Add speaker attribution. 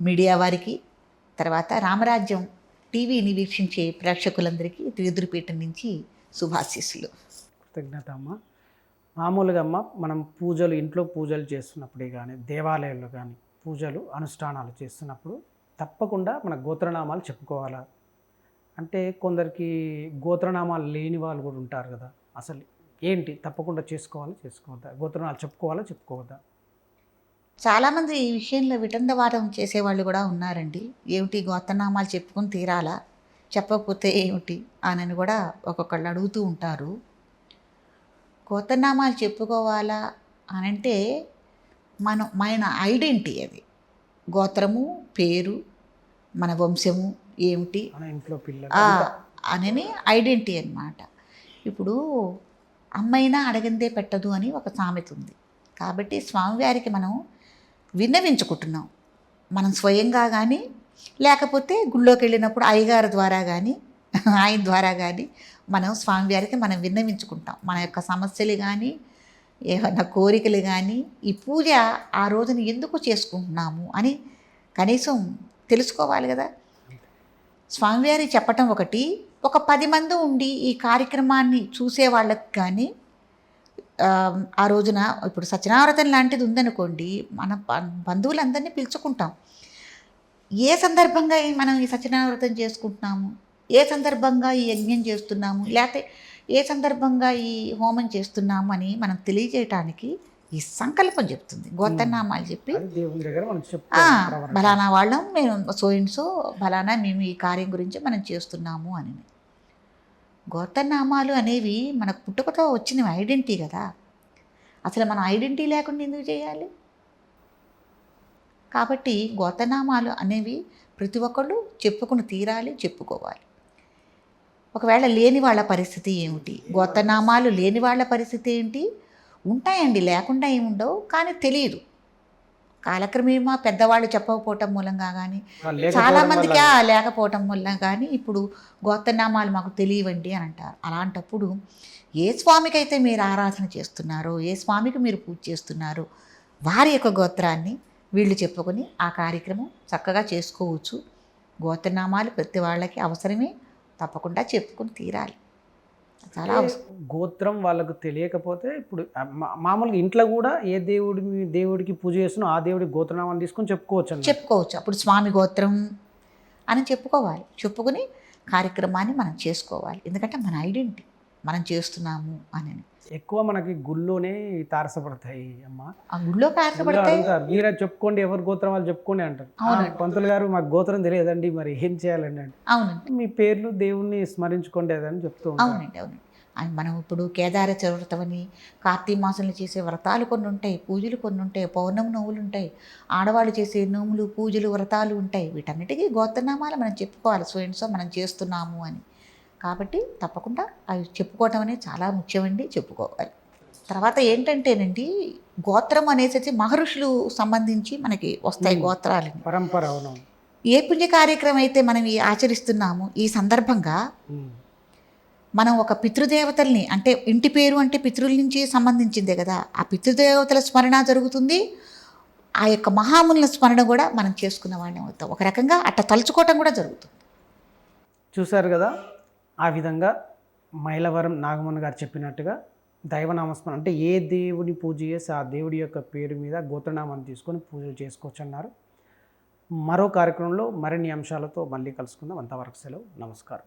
Speaker 1: Media వారికి తర్వాత రామరాజ్యం టీవీని వీక్షించే ప్రేక్షకులందరికీ త్రిదురుపీఠం నుంచి శుభాశీస్సులు.
Speaker 2: కృతజ్ఞత అమ్మ మామూలుగా అమ్మ మనం పూజలు ఇంట్లో పూజలు చేస్తున్నప్పుడే కానీ దేవాలయాల్లో కానీ పూజలు అనుష్ఠానాలు చేస్తున్నప్పుడు తప్పకుండా మన గోత్రనామాలు చెప్పుకోవాలా. అంటే కొందరికి గోత్రనామాలు లేని వాళ్ళు కూడా ఉంటారు కదా అసలు ఏంటి? తప్పకుండా చేసుకోవాలా చేసుకోవద్దా? గోత్రనామాలు చెప్పుకోవాలా చెప్పుకోవద్దా?
Speaker 1: చాలామంది ఈ విషయంలో విటండవాదం చేసేవాళ్ళు కూడా ఉన్నారండి. ఏమిటి గోత్రనామాలు చెప్పుకొని తీరాలా? చెప్పకపోతే ఏమిటి? అని కూడా ఒక్కొక్కళ్ళు అడుగుతూ ఉంటారు. గోత్రనామాలు చెప్పుకోవాలా అని అంటే మనం మన ఐడెంటిటీ అది. గోత్రము పేరు మన వంశము ఏమిటి?
Speaker 2: ఇంట్లో పిల్లలు.
Speaker 1: ఆ, అనని ఐడెంటిటీ అన్నమాట. ఇప్పుడు అమ్మైనా అడగందే పెట్టదు అని ఒక సామెత ఉంది. కాబట్టి స్వామివారికి మనం విన్నవించుకుంటున్నాం. మనం స్వయంగా కానీ లేకపోతే గుళ్ళోకి వెళ్ళినప్పుడు అయ్యగారి ద్వారా కానీ ఆయన ద్వారా కానీ మనం స్వామివారికి మనం విన్నవించుకుంటాం. మన యొక్క సమస్యలు కానీ ఏమన్నా కోరికలు కానీ ఈ పూజ ఆ రోజున ఎందుకు చేసుకుంటున్నాము అని కనీసం తెలుసుకోవాలి కదా. స్వామివారి చెప్పటం ఒకటి ఒక పది మంది ఉండి ఈ కార్యక్రమాన్ని చూసే వాళ్ళకి కానీ ఆ, రోజున ఇప్పుడు సత్యనావ్రతం లాంటిది ఉందనుకోండి మన బంధువులందరినీ పిలుచుకుంటాం. ఏ సందర్భంగా మనం ఈ సత్యనావ్రతం చేసుకుంటున్నాము? ఏ సందర్భంగా ఈ యజ్ఞం చేస్తున్నాము? లేకపోతే ఏ సందర్భంగా ఈ హోమం చేస్తున్నాము అని మనం తెలియజేయటానికి ఈ సంకల్పం చెప్తుంది. గోతనామాలు చెప్పి. బలానా వాళ్ళం మేము సో అండ్ సో బలానా మేము ఈ కార్యం గురించి మనం చేస్తున్నాము అని. గోత్రనామాలు అనేవి మనకు పుట్టుకతో వచ్చిన ఐడెంటిటీ కదా. అసలు మన ఐడెంటిటీ లేకుండా ఎందుకు చేయాలి? కాబట్టి గోత్రనామాలు అనేవి ప్రతి ఒక్కళ్ళు చెప్పుకుని తీరాలి చెప్పుకోవాలి. ఒకవేళ లేని వాళ్ళ పరిస్థితి ఏమిటి? గోత్రనామాలు లేని వాళ్ళ పరిస్థితి ఏంటి? ఉంటాయండి లేకుండా ఏముండవు కానీ తెలియదు. కాలక్రమేమా పెద్దవాళ్ళు చెప్పకపోవటం మూలంగా కానీ
Speaker 2: ఆ లేకపోవడం
Speaker 1: చాలా మందికి
Speaker 2: వల్ల
Speaker 1: ఆ లేకపోవటం వల్ల కానీ ఇప్పుడు గోత్రనామాలు మాకు తెలియవండి అని అంటారు. అలాంటప్పుడు ఏ స్వామికి అయితే మీరు ఆరాధన చేస్తున్నారో ఏ స్వామికి మీరు పూజ చేస్తున్నారో వారి యొక్క గోత్రాన్ని వీళ్ళు చెప్పుకొని ఆ కార్యక్రమం చక్కగా చేసుకోవచ్చు. గోత్రనామాలు ప్రతి వాళ్ళకి అవసరమే తప్పకుండా చెప్పుకొని తీరాలి. చాలా
Speaker 2: గోత్రం వాళ్ళకు తెలియకపోతే ఇప్పుడు మామూలుగా ఇంట్లో కూడా ఏ దేవుడి దేవుడికి పూజ చేస్తున్నా ఆ దేవుడి గోత్రనామాన్ని తీసుకొని చెప్పుకోవచ్చు.
Speaker 1: చెప్పుకోవచ్చు. అప్పుడు స్వామి గోత్రం అని చెప్పుకోవాలి. చెప్పుకొని కార్యక్రమాన్ని మనం చేసుకోవాలి. ఎందుకంటే మన ఐడెంటిటీ. మనం చేస్తున్నాము అని.
Speaker 2: ఎక్కువ మనకి గుళ్ళోనే తారసపడతాయి అమ్మ.
Speaker 1: ఆ గుళ్ళో
Speaker 2: అడుగుతారు, మీరే చెప్పుకోండి ఎవరి గోత్రం వాళ్ళు చెప్పుకోండి అంటారు. పంతులు గారు మాకు గోత్రం తెలియదండి మరి ఏం చేయాలండి అంటే
Speaker 1: అవునండి.
Speaker 2: మీ పేర్లు దేవుణ్ణి స్మరించుకోండి అని చెప్తూ
Speaker 1: అవునండి అవునండి. మనం ఇప్పుడు కేదార చతుర్థమని కార్తీక మాసంలో చేసే వ్రతాలు కొన్ని ఉంటాయి పూజలు కొన్ని ఉంటాయి పౌర్ణమి నోములు ఉంటాయి ఆడవాళ్ళు చేసే నోములు పూజలు వ్రతాలు ఉంటాయి. వీటన్నిటికీ గోత్రనామాలు మనం చెప్పుకోవాలి. సో మనం చేస్తున్నాము అని. కాబట్టి తప్పకుండా అవి చెప్పుకోవటం అనేది చాలా ముఖ్యమండి చెప్పుకోవాలి. తర్వాత ఏంటంటేనండి గోత్రం అనేసి మహర్షులు సంబంధించి మనకి వస్తాయి. గోత్రాలని
Speaker 2: పరంపర
Speaker 1: ఏ పుణ్య కార్యక్రమం అయితే మనం ఆచరిస్తున్నామో ఈ సందర్భంగా. మనం ఒక పితృదేవతల్ని అంటే ఇంటి పేరు అంటే పితృల నుంచి సంబంధించిందే కదా ఆ పితృదేవతల స్మరణ జరుగుతుంది. ఆ యొక్క మహామునుల స్మరణ కూడా మనం చేసుకున్న వాళ్ళని అవుతాం. ఒక రకంగా అట్ట తలుచుకోవటం కూడా జరుగుతుంది.
Speaker 2: చూశారు కదా? ఆ విధంగా మైలవరం నాగమన్న గారు చెప్పినట్టుగా దైవనామస్మరణ అంటే ఏ దేవుని పూజ చేసి ఆ దేవుడి యొక్క పేరు మీద గోత్రనామాన్ని తీసుకొని పూజలు చేసుకోవచ్చు అన్నారు మరో కార్యక్రమంలో మరిన్ని అంశాలతో మళ్ళీ కలుసుకుందాం. అంతవరకు సెలవు. నమస్కారం.